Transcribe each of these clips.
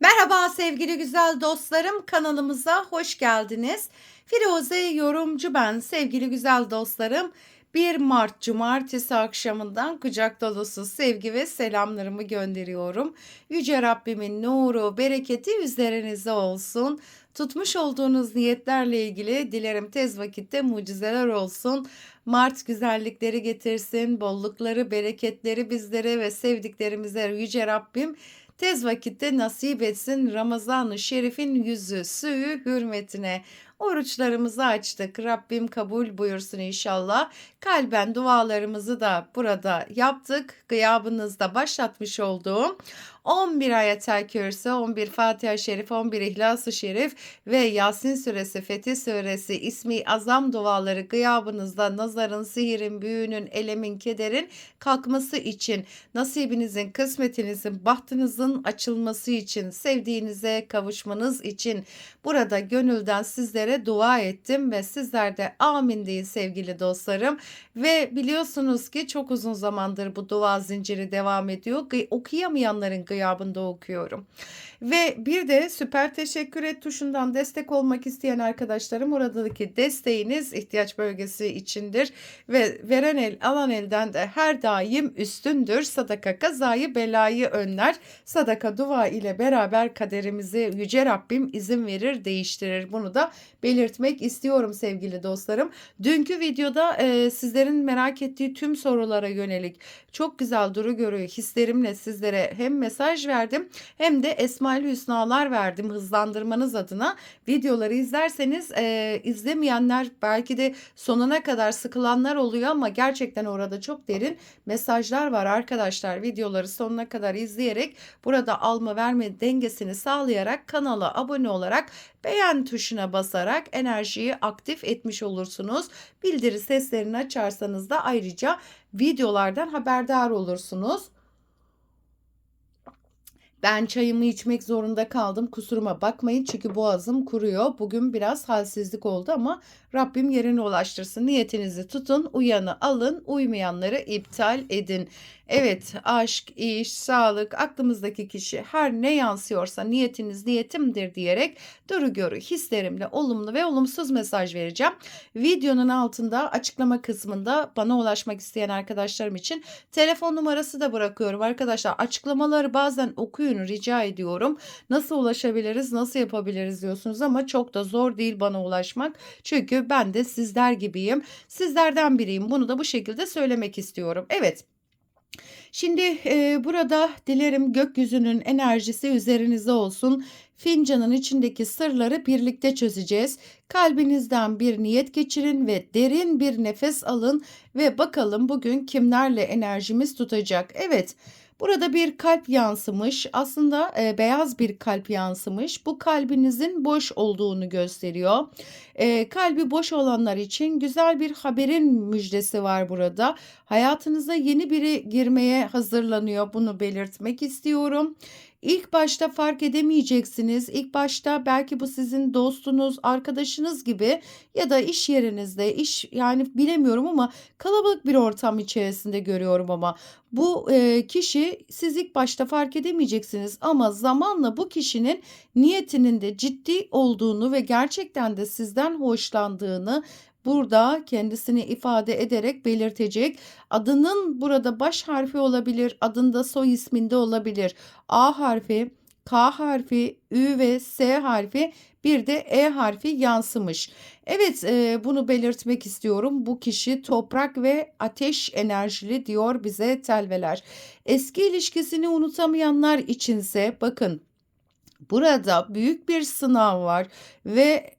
Merhaba sevgili güzel dostlarım, kanalımıza hoş geldiniz. Firuze yorumcu ben sevgili güzel dostlarım. 1 Mart Cumartesi akşamından kucak dolusu sevgi ve selamlarımı gönderiyorum. Yüce Rabbimin nuru, bereketi üzerinize olsun. Tutmuş olduğunuz niyetlerle ilgili dilerim tez vakitte mucizeler olsun. Mart güzellikleri getirsin, bollukları, bereketleri bizlere ve sevdiklerimize Yüce Rabbim Tez vakitte nasip etsin Ramazan-ı Şerif'in yüzü suyu hürmetine. Oruçlarımızı açtık. Rabbim kabul buyursun inşallah. Kalben dualarımızı da burada yaptık. Gıyabınızda başlatmış olduğum 11 ayetel kürsü, 11 Fatiha-i Şerif, 11 İhlas-ı Şerif ve Yasin Suresi, Fetih Suresi, ismi azam duaları gıyabınızda nazarın, sihirin, büyünün, elemin, kederin kalkması için, nasibinizin, kısmetinizin, bahtınızın açılması için, sevdiğinize kavuşmanız için burada gönülden sizlere dua ettim ve sizler de amin deyin sevgili dostlarım. Ve biliyorsunuz ki çok uzun zamandır bu dua zinciri devam ediyor. Okuyamayanların gıyabında okuyorum. Ve bir de süper teşekkür et tuşundan destek olmak isteyen arkadaşlarım oradaki desteğiniz ihtiyaç bölgesi içindir. Ve veren el alan elden de her daim üstündür. Sadaka kazayı belayı önler. Sadaka dua ile beraber kaderimizi Yüce Rabbim izin verir değiştirir. Bunu da belirtmek istiyorum sevgili dostlarım. Dünkü videoda e, sizlerin merak ettiği tüm sorulara yönelik çok güzel duru görüyor hislerimle sizlere hem mesaj verdim hem de Esmail Hüsnalar verdim hızlandırmanız adına. Videoları izlerseniz e, izlemeyenler belki de sonuna kadar sıkılanlar oluyor ama gerçekten orada çok derin mesajlar var arkadaşlar. Videoları sonuna kadar izleyerek burada alma verme dengesini sağlayarak kanala abone olarak beğen tuşuna basarak enerjiyi aktif etmiş olursunuz. Bildiri seslerini açarsanız da ayrıca videolardan haberdar olursunuz. Ben çayımı içmek zorunda kaldım. Kusuruma bakmayın çünkü boğazım kuruyor. Bugün biraz halsizlik oldu ama Rabbim yerine ulaştırsın. Niyetinizi tutun, uyanı alın, uymayanları iptal edin. Evet, aşk, iş, sağlık, aklımızdaki kişi her ne yansıyorsa niyetiniz niyetimdir diyerek duru görü hislerimle olumlu ve olumsuz mesaj vereceğim. Videonun altında açıklama kısmında bana ulaşmak isteyen arkadaşlarım için telefon numarası da bırakıyorum arkadaşlar. Açıklamaları bazen okuyun rica ediyorum. Nasıl ulaşabiliriz, nasıl yapabiliriz diyorsunuz ama çok da zor değil bana ulaşmak. Çünkü ben de sizler gibiyim. Sizlerden biriyim. Bunu da bu şekilde söylemek istiyorum. Evet. Şimdi e, burada dilerim gökyüzünün enerjisi üzerinizde olsun. Fincanın içindeki sırları birlikte çözeceğiz. Kalbinizden bir niyet geçirin ve derin bir nefes alın ve bakalım bugün kimlerle enerjimiz tutacak. Evet. Burada bir kalp yansımış. Aslında e, beyaz bir kalp yansımış. Bu kalbinizin boş olduğunu gösteriyor. E, kalbi boş olanlar için güzel bir haberin müjdesi var burada. Hayatınıza yeni biri girmeye hazırlanıyor. Bunu belirtmek istiyorum. İlk başta fark edemeyeceksiniz. İlk başta belki bu sizin dostunuz, arkadaşınız gibi ya da iş yerinizde, iş yani bilemiyorum ama kalabalık bir ortam içerisinde görüyorum ama bu e, kişi siz ilk başta fark edemeyeceksiniz ama zamanla bu kişinin niyetinin de ciddi olduğunu ve gerçekten de sizden hoşlandığını burada kendisini ifade ederek belirtecek. Adının burada baş harfi olabilir, adında soy isminde olabilir. A harfi, K harfi, Ü ve S harfi bir de E harfi yansımış. Evet e, bunu belirtmek istiyorum. Bu kişi toprak ve ateş enerjili diyor bize telveler. Eski ilişkisini unutamayanlar içinse bakın burada büyük bir sınav var ve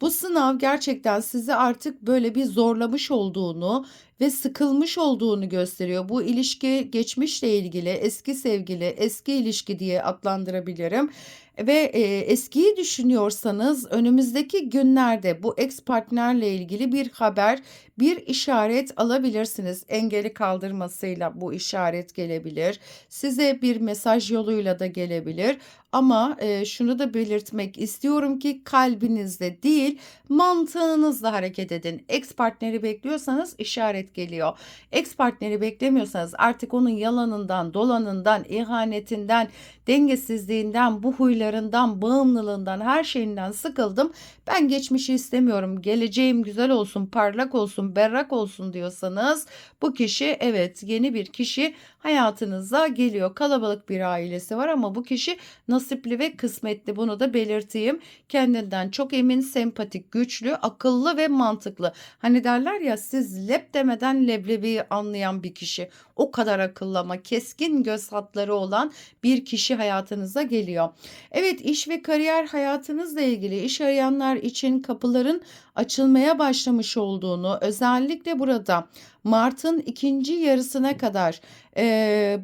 bu sınav gerçekten sizi artık böyle bir zorlamış olduğunu ve sıkılmış olduğunu gösteriyor. Bu ilişki geçmişle ilgili, eski sevgili, eski ilişki diye adlandırabilirim. Ve e, eskiyi düşünüyorsanız önümüzdeki günlerde bu ex partnerle ilgili bir haber, bir işaret alabilirsiniz. Engeli kaldırmasıyla bu işaret gelebilir. Size bir mesaj yoluyla da gelebilir. Ama e, şunu da belirtmek istiyorum ki kalbinizde değil mantığınızla hareket edin. Ex partneri bekliyorsanız işaret geliyor. Ex partneri beklemiyorsanız artık onun yalanından, dolanından, ihanetinden, dengesizliğinden, bu huylarından, bağımlılığından, her şeyinden sıkıldım. Ben geçmişi istemiyorum. Geleceğim güzel olsun, parlak olsun, berrak olsun diyorsanız bu kişi evet yeni bir kişi hayatınıza geliyor. Kalabalık bir ailesi var ama bu kişi nasipli ve kısmetli. Bunu da belirteyim. Kendinden çok emin, sempatik, güçlü, akıllı ve mantıklı. Hani derler ya siz lep demeden leblebiyi anlayan bir kişi. O kadar akıllı ama keskin göz hatları olan bir kişi hayatınıza geliyor. Evet iş ve kariyer hayatınızla ilgili iş arayanlar için kapıların açılmaya başlamış olduğunu özellikle burada Mart'ın ikinci yarısına kadar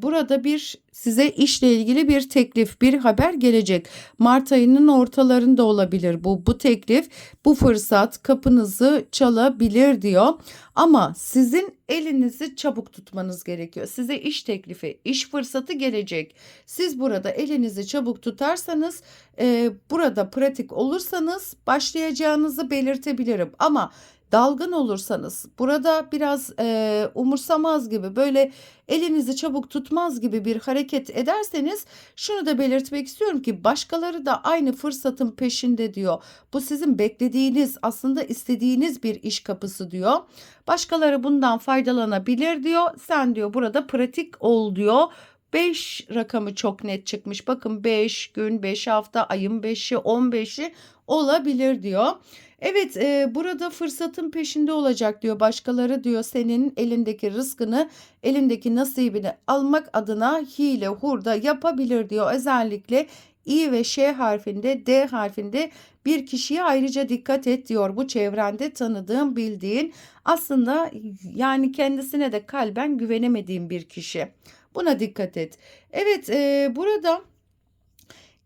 burada bir size işle ilgili bir teklif, bir haber gelecek. Mart ayının ortalarında olabilir bu. Bu teklif, bu fırsat kapınızı çalabilir diyor. Ama sizin elinizi çabuk tutmanız gerekiyor. Size iş teklifi, iş fırsatı gelecek. Siz burada elinizi çabuk tutarsanız, e, burada pratik olursanız başlayacağınızı belirtebilirim. Ama dalgın olursanız, burada biraz e, umursamaz gibi böyle elinizi çabuk tutmaz gibi bir hareket ederseniz şunu da belirtmek istiyorum ki başkaları da aynı fırsatın peşinde diyor. Bu sizin beklediğiniz aslında istediğiniz bir iş kapısı diyor. Başkaları bundan faydalanabilir diyor. Sen diyor burada pratik ol diyor. 5 rakamı çok net çıkmış. Bakın 5 gün, 5 hafta, ayın 5'i, 15'i olabilir diyor. Evet, eee, burada fırsatın peşinde olacak diyor. Başkaları diyor senin elindeki rızkını, elindeki nasibini almak adına hile, hurda yapabilir diyor. Özellikle İ ve Ş harfinde, D harfinde bir kişiye ayrıca dikkat et diyor. Bu çevrende tanıdığın, bildiğin, aslında yani kendisine de kalben güvenemediğin bir kişi. Buna dikkat et. Evet, eee, burada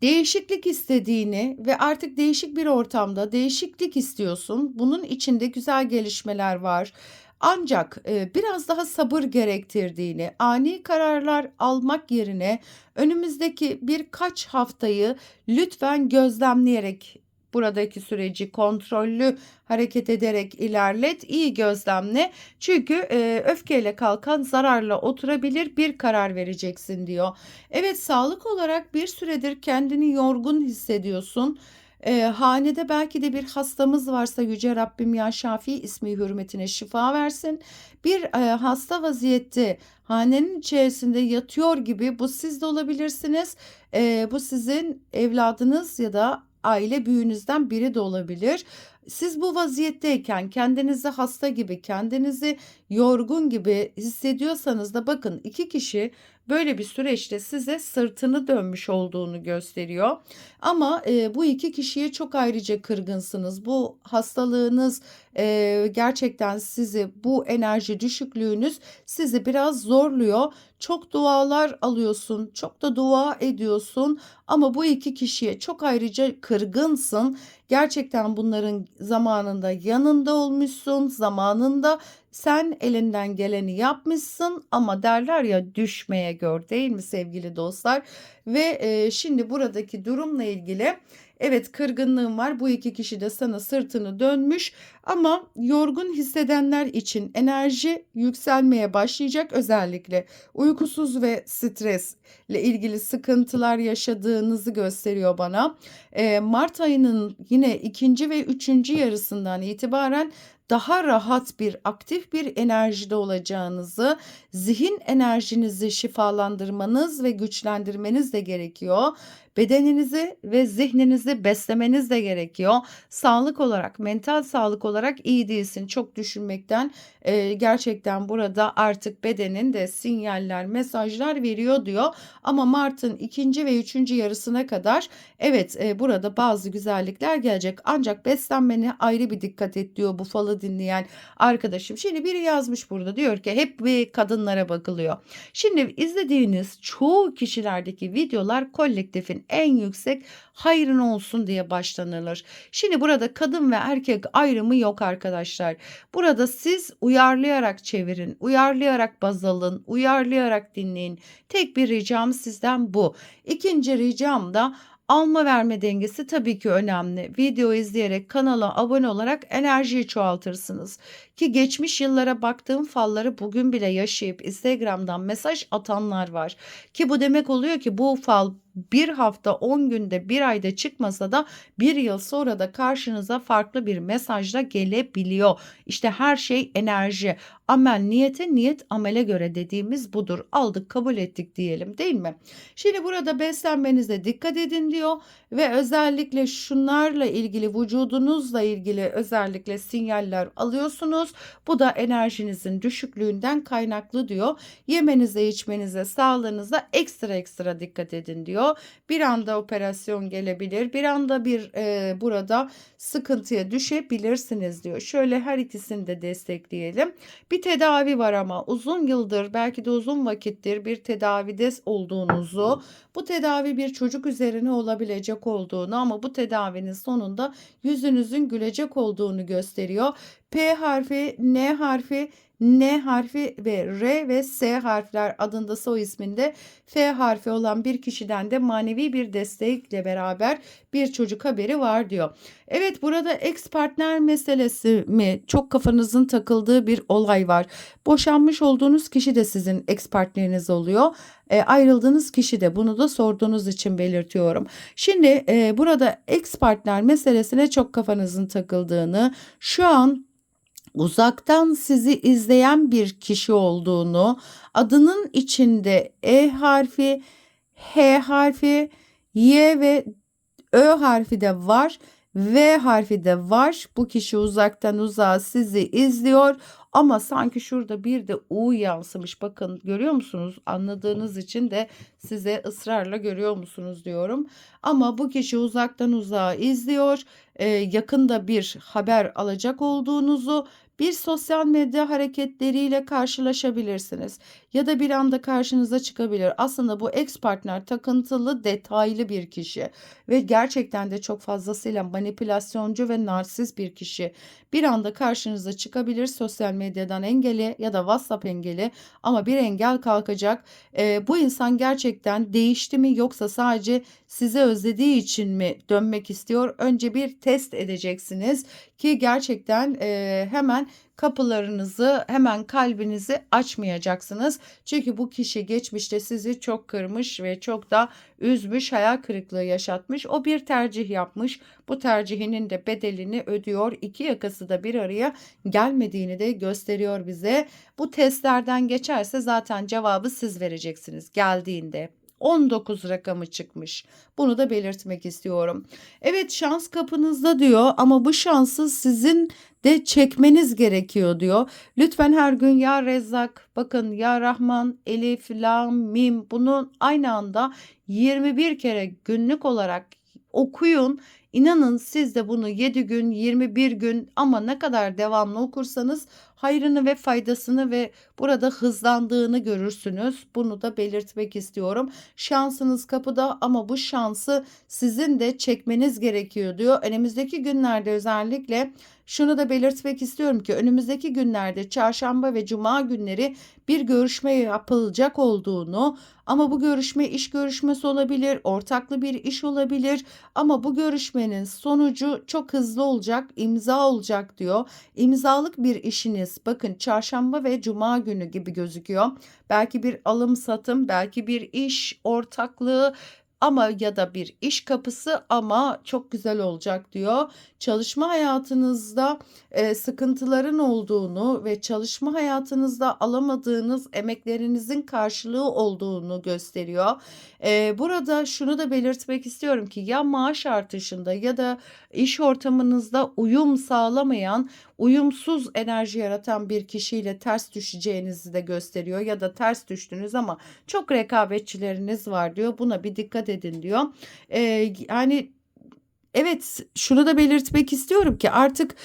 değişiklik istediğini ve artık değişik bir ortamda değişiklik istiyorsun. Bunun içinde güzel gelişmeler var. Ancak e, biraz daha sabır gerektirdiğini, ani kararlar almak yerine önümüzdeki birkaç haftayı lütfen gözlemleyerek buradaki süreci kontrollü hareket ederek ilerlet, iyi gözlemle. Çünkü e, öfkeyle kalkan zararla oturabilir bir karar vereceksin diyor. Evet sağlık olarak bir süredir kendini yorgun hissediyorsun. E, hanede belki de bir hastamız varsa Yüce Rabbim ya Şafi ismi hürmetine şifa versin. Bir e, hasta vaziyette hanenin içerisinde yatıyor gibi bu siz de olabilirsiniz. E, bu sizin evladınız ya da aile büyüğünüzden biri de olabilir. Siz bu vaziyetteyken kendinizi hasta gibi, kendinizi yorgun gibi hissediyorsanız da bakın iki kişi böyle bir süreçte size sırtını dönmüş olduğunu gösteriyor. Ama e, bu iki kişiye çok ayrıca kırgınsınız. Bu hastalığınız e, gerçekten sizi bu enerji düşüklüğünüz sizi biraz zorluyor. Çok dualar alıyorsun, çok da dua ediyorsun ama bu iki kişiye çok ayrıca kırgınsın. Gerçekten bunların zamanında yanında olmuşsun, zamanında sen elinden geleni yapmışsın ama derler ya düşmeye gör değil mi sevgili dostlar? Ve e, şimdi buradaki durumla ilgili evet kırgınlığım var. Bu iki kişi de sana sırtını dönmüş ama yorgun hissedenler için enerji yükselmeye başlayacak özellikle uykusuz ve stresle ilgili sıkıntılar yaşadığınızı gösteriyor bana. E, Mart ayının yine ikinci ve üçüncü yarısından itibaren daha rahat bir aktif bir enerjide olacağınızı, zihin enerjinizi şifalandırmanız ve güçlendirmeniz de gerekiyor. Bedeninizi ve zihninizi beslemeniz de gerekiyor. Sağlık olarak, mental sağlık olarak iyi değilsin. Çok düşünmekten e, gerçekten burada artık bedenin de sinyaller, mesajlar veriyor diyor. Ama Mart'ın ikinci ve üçüncü yarısına kadar evet e, burada bazı güzellikler gelecek. Ancak beslenmene ayrı bir dikkat et diyor bu falı dinleyen arkadaşım. Şimdi biri yazmış burada diyor ki hep bir kadınlara bakılıyor. Şimdi izlediğiniz çoğu kişilerdeki videolar kolektifin en yüksek hayrın olsun diye başlanılır. Şimdi burada kadın ve erkek ayrımı yok arkadaşlar. Burada siz uyarlayarak çevirin, uyarlayarak baz alın, uyarlayarak dinleyin. Tek bir ricam sizden bu. İkinci ricam da alma verme dengesi tabii ki önemli. Video izleyerek kanala abone olarak enerjiyi çoğaltırsınız. Ki geçmiş yıllara baktığım falları bugün bile yaşayıp Instagram'dan mesaj atanlar var. Ki bu demek oluyor ki bu fal bir hafta 10 günde bir ayda çıkmasa da bir yıl sonra da karşınıza farklı bir mesajla gelebiliyor. İşte her şey enerji. Amel niyete niyet amele göre dediğimiz budur. Aldık kabul ettik diyelim değil mi? Şimdi burada beslenmenize dikkat edin diyor ve özellikle şunlarla ilgili vücudunuzla ilgili özellikle sinyaller alıyorsunuz. Bu da enerjinizin düşüklüğünden kaynaklı diyor. Yemenize, içmenize, sağlığınıza ekstra ekstra dikkat edin diyor. Bir anda operasyon gelebilir. Bir anda bir e, burada sıkıntıya düşebilirsiniz diyor. Şöyle her ikisini de destekleyelim. Bir tedavi var ama uzun yıldır belki de uzun vakittir bir tedavide olduğunuzu, bu tedavi bir çocuk üzerine olabilecek olduğunu ama bu tedavinin sonunda yüzünüzün gülecek olduğunu gösteriyor. P harfi, N harfi, N harfi ve R ve S harfler adında soy isminde F harfi olan bir kişiden de manevi bir destekle beraber bir çocuk haberi var diyor. Evet burada ex partner meselesi mi çok kafanızın takıldığı bir olay var. Boşanmış olduğunuz kişi de sizin ex partneriniz oluyor. E, ayrıldığınız kişi de bunu da sorduğunuz için belirtiyorum. Şimdi e, burada ex partner meselesine çok kafanızın takıldığını şu an uzaktan sizi izleyen bir kişi olduğunu, adının içinde E harfi, H harfi, Y ve Ö harfi de var. V harfi de var. Bu kişi uzaktan uzağa sizi izliyor ama sanki şurada bir de U yansımış. Bakın görüyor musunuz? Anladığınız için de size ısrarla görüyor musunuz diyorum. Ama bu kişi uzaktan uzağa izliyor. Yakında bir haber alacak olduğunuzu bir sosyal medya hareketleriyle karşılaşabilirsiniz ya da bir anda karşınıza çıkabilir. Aslında bu ex partner takıntılı, detaylı bir kişi ve gerçekten de çok fazlasıyla manipülasyoncu ve narsist bir kişi. Bir anda karşınıza çıkabilir sosyal medyadan engeli ya da WhatsApp engeli ama bir engel kalkacak. E, bu insan gerçekten değişti mi yoksa sadece sizi özlediği için mi dönmek istiyor? Önce bir test edeceksiniz ki gerçekten e, hemen kapılarınızı hemen kalbinizi açmayacaksınız. Çünkü bu kişi geçmişte sizi çok kırmış ve çok da üzmüş, hayal kırıklığı yaşatmış. O bir tercih yapmış. Bu tercihinin de bedelini ödüyor. İki yakası da bir araya gelmediğini de gösteriyor bize. Bu testlerden geçerse zaten cevabı siz vereceksiniz geldiğinde. 19 rakamı çıkmış. Bunu da belirtmek istiyorum. Evet şans kapınızda diyor ama bu şansı sizin de çekmeniz gerekiyor diyor. Lütfen her gün ya Rezzak, bakın ya Rahman, Elif, Lam, Mim bunu aynı anda 21 kere günlük olarak okuyun. İnanın siz de bunu 7 gün, 21 gün ama ne kadar devamlı okursanız hayrını ve faydasını ve burada hızlandığını görürsünüz. Bunu da belirtmek istiyorum. Şansınız kapıda ama bu şansı sizin de çekmeniz gerekiyor diyor. Önümüzdeki günlerde özellikle şunu da belirtmek istiyorum ki önümüzdeki günlerde çarşamba ve cuma günleri bir görüşme yapılacak olduğunu ama bu görüşme iş görüşmesi olabilir, ortaklı bir iş olabilir ama bu görüşmenin sonucu çok hızlı olacak, imza olacak diyor. İmzalık bir işiniz bakın çarşamba ve cuma günü gibi gözüküyor. Belki bir alım satım, belki bir iş ortaklığı ama ya da bir iş kapısı ama çok güzel olacak diyor. Çalışma hayatınızda e, sıkıntıların olduğunu ve çalışma hayatınızda alamadığınız emeklerinizin karşılığı olduğunu gösteriyor. E, burada şunu da belirtmek istiyorum ki ya maaş artışında ya da iş ortamınızda uyum sağlamayan, uyumsuz enerji yaratan bir kişiyle ters düşeceğinizi de gösteriyor ya da ters düştünüz ama çok rekabetçileriniz var diyor. Buna bir dikkat edin diyor. E, yani evet şunu da belirtmek istiyorum ki artık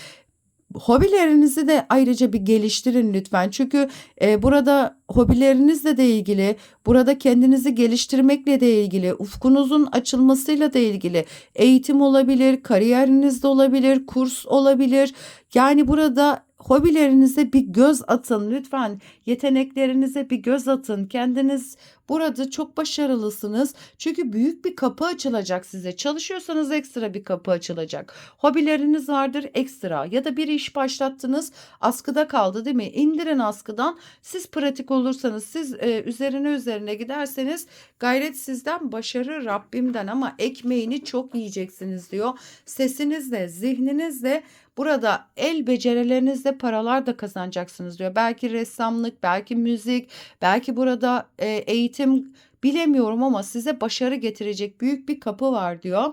Hobilerinizi de ayrıca bir geliştirin lütfen. Çünkü e, burada hobilerinizle de ilgili, burada kendinizi geliştirmekle de ilgili, ufkunuzun açılmasıyla da ilgili eğitim olabilir, kariyerinizde olabilir, kurs olabilir. Yani burada hobilerinize bir göz atın lütfen. Yeteneklerinize bir göz atın. Kendiniz burada çok başarılısınız. Çünkü büyük bir kapı açılacak size. Çalışıyorsanız ekstra bir kapı açılacak. Hobileriniz vardır ekstra ya da bir iş başlattınız askıda kaldı değil mi? İndirin askıdan. Siz pratik olursanız siz e, üzerine üzerine giderseniz gayret sizden başarı Rabbimden ama ekmeğini çok yiyeceksiniz diyor. Sesinizle, zihninizle Burada el becerilerinizle paralar da kazanacaksınız diyor. Belki ressamlık, belki müzik, belki burada e, eğitim bilemiyorum ama size başarı getirecek büyük bir kapı var diyor.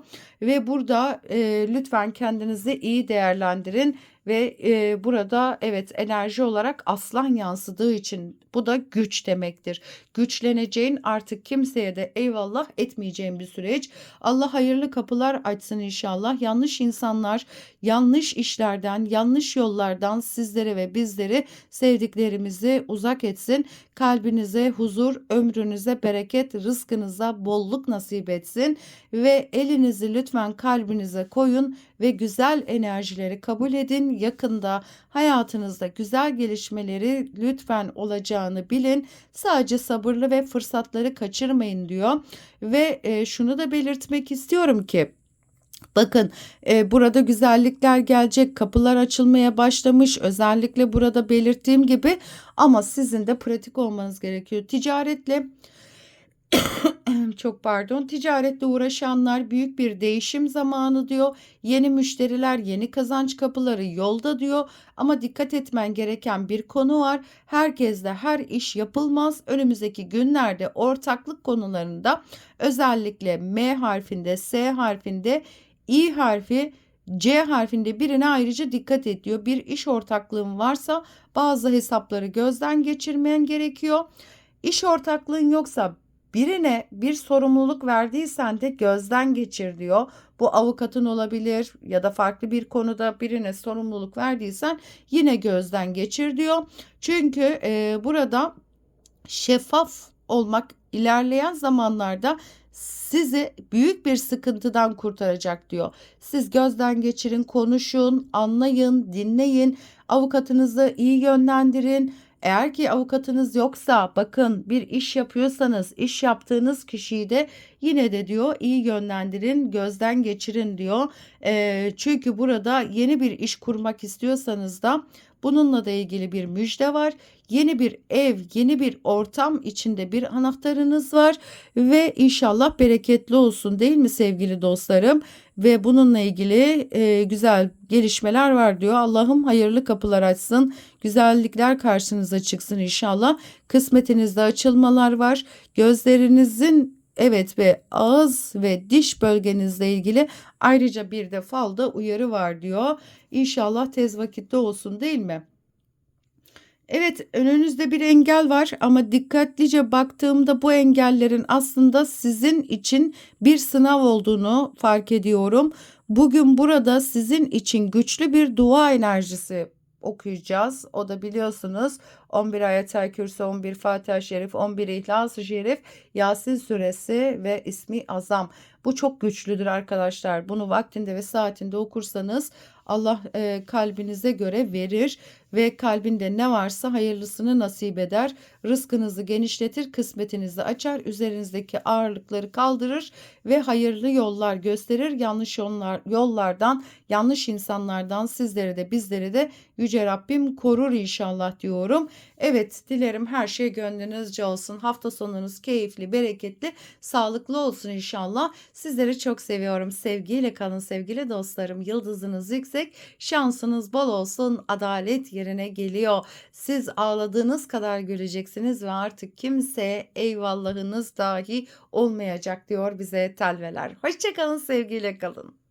Ve burada e, lütfen kendinizi iyi değerlendirin ve e, burada evet enerji olarak aslan yansıdığı için bu da güç demektir. Güçleneceğin artık kimseye de eyvallah etmeyeceğin bir süreç. Allah hayırlı kapılar açsın inşallah. Yanlış insanlar, yanlış işlerden, yanlış yollardan sizlere ve bizleri sevdiklerimizi uzak etsin. Kalbinize huzur, ömrünüze bereket, rızkınıza bolluk nasip etsin ve elinizi lütfen kalbinize koyun ve güzel enerjileri kabul edin. Yakında hayatınızda güzel gelişmeleri lütfen olacağını bilin. Sadece sabırlı ve fırsatları kaçırmayın diyor. Ve e, şunu da belirtmek istiyorum ki Bakın e, burada güzellikler gelecek, kapılar açılmaya başlamış. Özellikle burada belirttiğim gibi ama sizin de pratik olmanız gerekiyor. Ticaretle çok pardon ticaretle uğraşanlar büyük bir değişim zamanı diyor. Yeni müşteriler, yeni kazanç kapıları yolda diyor. Ama dikkat etmen gereken bir konu var. Herkesle her iş yapılmaz. Önümüzdeki günlerde ortaklık konularında özellikle M harfinde, S harfinde, İ harfi C harfinde birine ayrıca dikkat ediyor. Bir iş ortaklığın varsa bazı hesapları gözden geçirmen gerekiyor. İş ortaklığın yoksa birine bir sorumluluk verdiysen de gözden geçir diyor. Bu avukatın olabilir ya da farklı bir konuda birine sorumluluk verdiysen yine gözden geçir diyor. Çünkü e, burada şeffaf olmak ilerleyen zamanlarda sizi büyük bir sıkıntıdan kurtaracak diyor. Siz gözden geçirin, konuşun, anlayın, dinleyin, avukatınızı iyi yönlendirin. Eğer ki avukatınız yoksa bakın bir iş yapıyorsanız iş yaptığınız kişiyi de yine de diyor iyi yönlendirin gözden geçirin diyor. E, çünkü burada yeni bir iş kurmak istiyorsanız da bununla da ilgili bir müjde var. Yeni bir ev, yeni bir ortam içinde bir anahtarınız var ve inşallah bereketli olsun değil mi sevgili dostlarım? Ve bununla ilgili e, güzel gelişmeler var diyor. Allah'ım hayırlı kapılar açsın. Güzellikler karşınıza çıksın inşallah. Kısmetinizde açılmalar var. Gözlerinizin Evet ve ağız ve diş bölgenizle ilgili ayrıca bir de falda uyarı var diyor. İnşallah tez vakitte olsun değil mi? Evet, önünüzde bir engel var ama dikkatlice baktığımda bu engellerin aslında sizin için bir sınav olduğunu fark ediyorum. Bugün burada sizin için güçlü bir dua enerjisi okuyacağız. O da biliyorsunuz 11 Ayet-el Kürsi, 11 Fatiha Şerif, 11 İhlas-ı Şerif, Yasin Suresi ve ismi Azam. Bu çok güçlüdür arkadaşlar. Bunu vaktinde ve saatinde okursanız Allah e, kalbinize göre verir ve kalbinde ne varsa hayırlısını nasip eder. Rızkınızı genişletir, kısmetinizi açar, üzerinizdeki ağırlıkları kaldırır ve hayırlı yollar gösterir. Yanlış yollar, yollardan, yanlış insanlardan sizleri de bizleri de Yüce Rabbim korur inşallah diyorum. Evet dilerim her şey gönlünüzce olsun. Hafta sonunuz keyifli, bereketli, sağlıklı olsun inşallah. Sizleri çok seviyorum. Sevgiyle kalın sevgili dostlarım. Yıldızınız yüksek, şansınız bol olsun. Adalet yerine geliyor. Siz ağladığınız kadar göreceksiniz ve artık kimse eyvallahınız dahi olmayacak diyor bize telveler. Hoşçakalın sevgiyle kalın.